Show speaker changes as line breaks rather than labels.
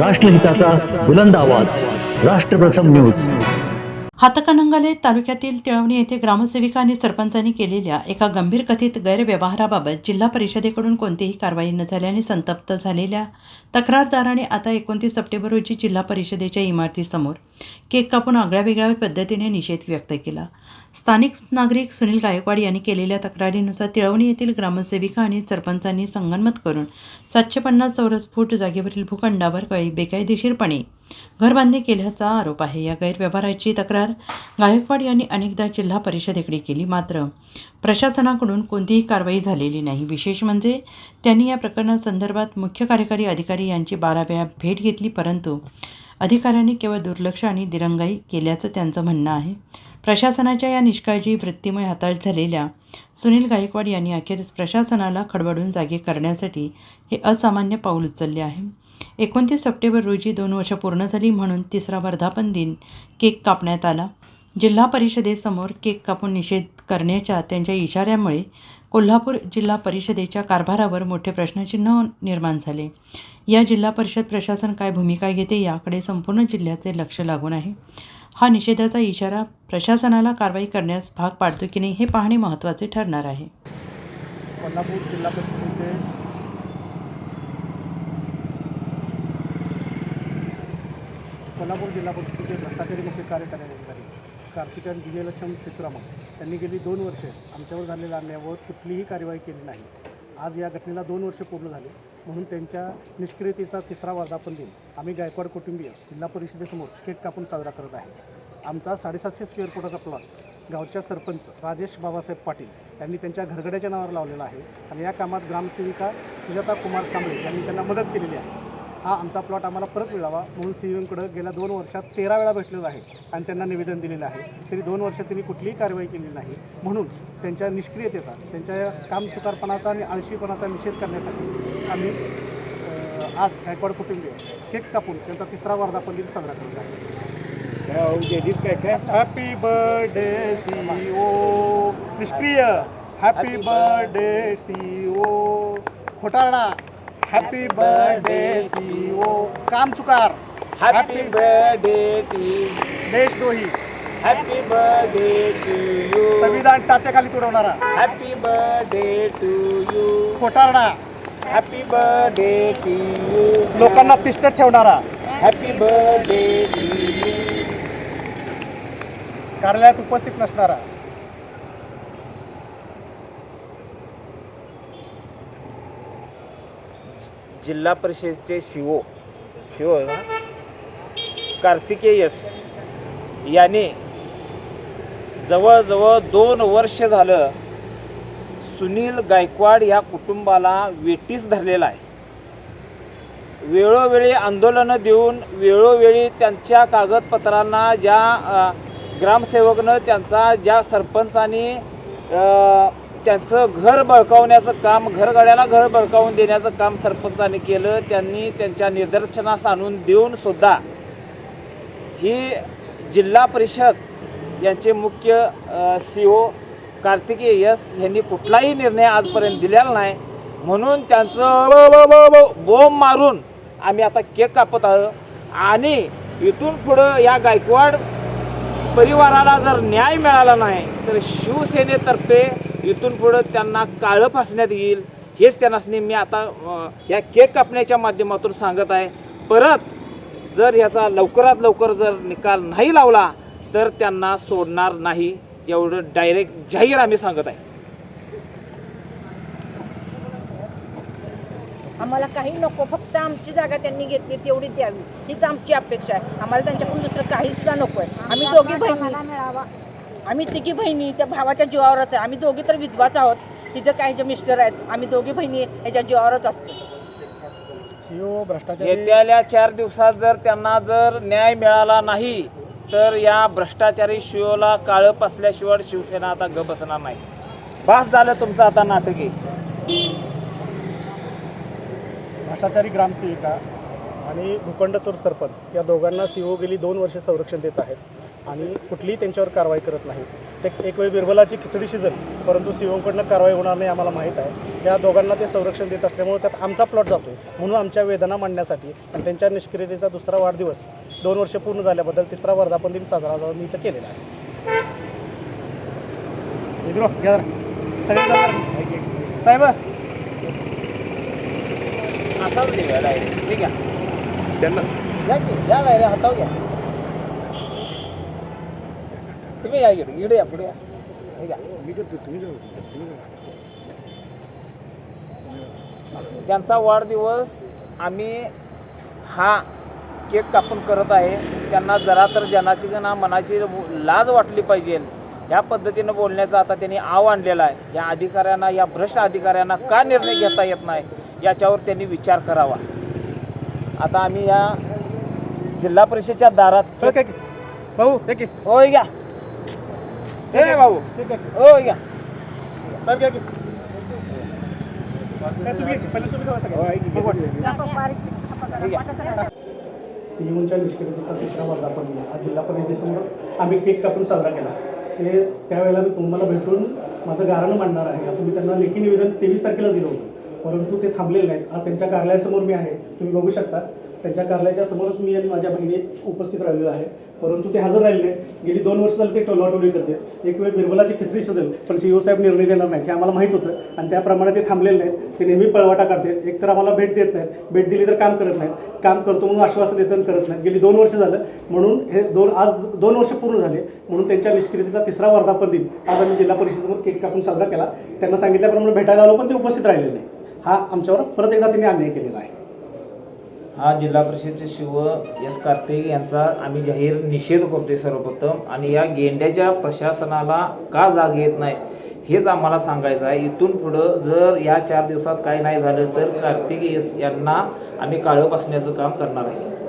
राष्ट्रहिताचा बुलंद आवाज. राष्ट्रप्रथम न्यूज.
हातकणंगले तालुक्यातील तिळवणी येथे ग्रामसेविका आणि सरपंचांनी केलेल्या एका गंभीर कथित गैरव्यवहाराबाबत जिल्हा परिषदेकडून कोणतीही कारवाई न झाल्याने संतप्त झालेल्या तक्रारदाराने आता एकोणतीस सप्टेंबर रोजी जिल्हा परिषदेच्या इमारतीसमोर केक कापून आगळ्यावेगळ्या पद्धतीने निषेध व्यक्त केला. स्थानिक नागरिक सुनील गायकवाड यांनी केलेल्या तक्रारीनुसार तिळवणी येथील ग्रामसेविका आणि सरपंचांनी संगनमत करून सातशे पन्नास चौरस फूट जागेवरील भूखंडावर काही बेकायदेशीरपणे घरबांधणी केल्याचा आरोप आहे. या गैरव्यवहाराची तक्रार गायकवाड यांनी अनेकदा जिल्हा परिषदेकडे केली. मात्र प्रशासनाकडून कोणतीही कारवाई झालेली नाही. विशेष म्हणजे त्यांनी या प्रकरणासंदर्भात मुख्य कार्यकारी अधिकारी यांची बारा वेळा भेट घेतली परंतु अधिकाऱ्यांनी केवळ दुर्लक्ष आणि दिरंगाई केल्याचं त्यांचं म्हणणं आहे. प्रशासनाच्या या निष्काळजी वृत्तीमुळे हताश झालेल्या सुनील गायकवाड यांनी अखेरीस प्रशासनाला खडबडून जागे करण्यासाठी हे असामान्य पाऊल उचलले आहे. एकोणतीस सप्टेंबर रोजी दोन वर्ष पूर्ण झाली म्हणून तिसरा वर्धापन दिन केक कापण्यात आला. जिल्हा परिषदेसमोर केक कापून निषेध करण्याच्या त्यांच्या इशाऱ्यामुळे कोल्हापूर जिल्हा परिषदेच्या कारभारावर मोठे प्रश्नचिन्ह निर्माण झाले. या जिल्हा परिषद प्रशासन काय भूमिका घेते याकडे संपूर्ण जिल्ह्याचे लक्ष लागून आहे. हा निषेधाचा इशारा प्रशासनाला कारवाई करण्यास भाग पाडतो की नाही हे पाहणे महत्त्वाचे ठरणार आहे.
कोल्हापूर जिल्हा परिषदेचे कोल्हापूर जिल्हा परिषदेचे भ्रष्टाचारी मुख्य कार्यकारी अधिकारी कार्तिकन विजयलक्ष्मी सीतारामन यांनी गेली दोन वर्षे आमच्यावर झालेल्या अन्यायावर कुठलीही कार्यवाही केली नाही. आज या घटनेला दोन वर्ष पूर्ण झाले. म्हणून त्यांच्या निष्क्रियतेचा तिसरा वर्धापन दिन आम्ही गायकवाड कुटुंबीय जिल्हा परिषदेसमोर केक कापून साजरा करत आहे. आमचा साडेसातशे स्क्वेअर फुटाचा प्लॉट गावच्या सरपंच राजेश बाबासाहेब पाटील यांनी त्यांच्या घरगड्याच्या नावावर लावलेला आहे. आणि या कामात ग्रामसेविका सुजाता कुमार कांबळे यांनी त्यांना मदत केलेली आहे. हा आमचा प्लॉट आम्हाला परत मिळावा म्हणून सी एमकडं गेल्या दोन वर्षात तेरा वेळा भेटलेलो आहे आणि त्यांना निवेदन दिलेलं आहे. तरी दोन वर्षात त्यांनी कुठलीही कारवाई केली नाही. म्हणून त्यांच्या निष्क्रियतेचा त्यांच्या कामचुकारपणाचा आणि आळशीपणाचा निषेध करण्यासाठी आम्ही आज गायकवाड कुटुंबीय केक कापून त्यांचा तिसरा वर्धापन दिन साजरा करत आहे. हॅपी बर्थडे सी ओ निष्क्रिय. हॅपी बर्थडे सी ओ खोटारडा. हॅपी बर्थडे सी ओ काम चुकार.
हॅपी बर्थडे टू
देशद्रोही.
हॅपी बर्थडे टू यू
संविधान टाच्याखाली तुडवणारा.
हॅपी बर्थडे टू यू
खोटारडा.
हॅपी बर्थडे टू यू
लोकांना तिष्ठत ठेवणारा.
हॅपी बर्थडे टू यू
कार्यालयात उपस्थित नसणारा.
जिल्हा परिषदेचे शिवो शिवो कार्तिकेयस याने जवळजवळ दोन वर्ष झालं सुनील गायकवाड या कुटुंबाला वेटीस धरलेला आहे. वेळोवेळी आंदोलनं देऊन वेळोवेळी त्यांच्या कागदपत्रांना ज्या ग्रामसेवकनं त्यांचा ज्या सरपंचानी त्यांचं घर बळकावण्याचं काम घरगाड्याला घर बळकावून देण्याचं काम सरपंचाने केलं. त्यांनी त्यांच्या निदर्शनास आणून देऊन सुद्धा ही जिल्हा परिषद यांचे मुख्य सी ओ कार्तिकेय यस यांनी कुठलाही निर्णय आजपर्यंत दिलेला नाही. म्हणून त्यांचं बोंब मारून आम्ही आता केक कापत आहोत. आणि इथून पुढं या गायकवाड परिवाराला जर न्याय मिळाला नाही तर शिवसेनेतर्फे इथून पुढं त्यांना काळं फासण्यात येईल. हेच त्यांना मी आता या केक कापण्याच्या माध्यमातून सांगत आहे. परत जर ह्याचा लवकरात लवकर जर निकाल नाही लावला तर त्यांना सोडणार नाही एवढं डायरेक्ट जाहीर आम्ही सांगत आहे.
आम्हाला काही नको फक्त आमची जागा त्यांनी घेतली तेवढी द्यावी. हीच आमची अपेक्षा आहे. आम्हाला त्यांच्याकडून दुसरं काही सुद्धा नको आहे. आम्ही दोघी बहिणी. आम्ही तिघी बहिणी त्या भावाच्या जीवावरच आहे. आम्ही दोघी तर विधवाच आहोत. तिचं काही जे मिस्टर आहेत आम्ही दोघी बहिणी याच्या जीवावरच असतो.
सीओ भ्रष्टाचारी
येत्याल्या चार दिवसात जर त्यांना जर न्याय मिळाला नाही तर या भ्रष्टाचारी शिवला काळं पासल्याशिवाय शिवसेना आता ग बसणार नाही. बास झालं तुमचं आता नाटक
भ्रष्टाचारी ग्रामसेविका आणि भूखंडचोर सरपंच या दोघांना सीओ गेली दोन वर्षे संरक्षण देत आहेत. आणि कुठलीही त्यांच्यावर कारवाई करत नाही. एक एक वेळ बिरबलाची खिचडी शिजेल परंतु सीओकडनं कारवाई होणार नाही आम्हाला माहीत आहे. त्या दोघांना ते संरक्षण देत असल्यामुळे त्यात आमचा प्लॉट जातो म्हणून आमच्या वेदना मांडण्यासाठी आणि त्यांच्या निष्क्रियतेचा दुसरा वाढदिवस दोन वर्ष पूर्ण झाल्याबद्दल तिसरा वर्धापन दिन साजरा जाऊन मी इथं केलेला आहे. साहेब.
असाच ठीक आहे. घ्या की घ्या हातावर घ्या. तुम्ही या इकडे इकडे या पुढे या हे घ्या त्यांचा वाढदिवस आम्ही हा केक कापून करत आहे. त्यांना जरा तर जनाची ना मनाची लाज वाटली पाहिजे. ह्या पद्धतीनं बोलण्याचा आता त्यांनी आव आणलेला आहे. या अधिकाऱ्यांना या भ्रष्ट अधिकाऱ्यांना का निर्णय घेता येत नाही याच्यावर त्यांनी विचार करावा. आता आम्ही या जिल्हा परिषदेच्या दारात.
भाऊ
होय घ्या हे भाऊ
ठीक आहे.
होय घ्या
साहेब घ्या की. वाटलं.
हे
सीईओच्या निष्क्रियतेचा तिसरा वर्धापन दिन आज जिल्हा परिषदेसमोर आम्ही केक कापून साजरा केला. ते त्यावेळेला मी तुम्हाला भेटून माझं गाराणं मांडणार आहे. असं मी त्यांना लेखी निवेदन तेवीस तारखेला दिलं होतं. परंतु ते थांबलेले नाहीत. आज त्यांच्या कार्यालयासमोर मी आहे. तुम्ही बघू शकता. त्यांच्या कार्यालयाच्या समोरच मी आणि माझ्या बहिणी उपस्थित राहिलेलो आहे. परंतु ते हजर राहिले गेली दोन वर्ष झाली ते टोलाटोली करते. एक वेळ बिरबलाची खिचडी सजेल पण सी साहेब निर्णय देणार नाहीत. हे आम्हाला माहीत होतं आणि त्याप्रमाणे ते थांबलेले नाहीत. ते नेहमी पळवाटा काढतात. एक तर आम्हाला भेट देत नाहीत. भेट दिली तर काम करत नाहीत. काम करतो म्हणून आश्वासन देतं करत नाहीत. गेली दोन वर्ष झालं. म्हणून हे दोन आज दोन वर्ष पूर्ण झाले. म्हणून त्यांच्या निष्क्रियतेचा तिसरा वर्धापन दिन आज आम्ही जिल्हा परिषदेसमोर केक कापून साजरा केला. त्यांना सांगितल्याप्रमाणे भेटायला आलो पण ते उपस्थित राहिलेले नाही. हा आमच्यावर परत एकदा त्यांनी अन्याय केलेला आहे.
हा जिल्हा परिषदचे शिव एस कार्तिक यांचा आम्ही जाहीर निषेध करतोय सर्वप्रथम. आणि या गेंड्याच्या प्रशासनाला का जाग येत नाही हेच आम्हाला सांगायचं आहे. इथून पुढं जर या चार दिवसात काय नाही झालं तर कार्तिक एस यांना आम्ही काळं बसण्याचं काम करणार आहे.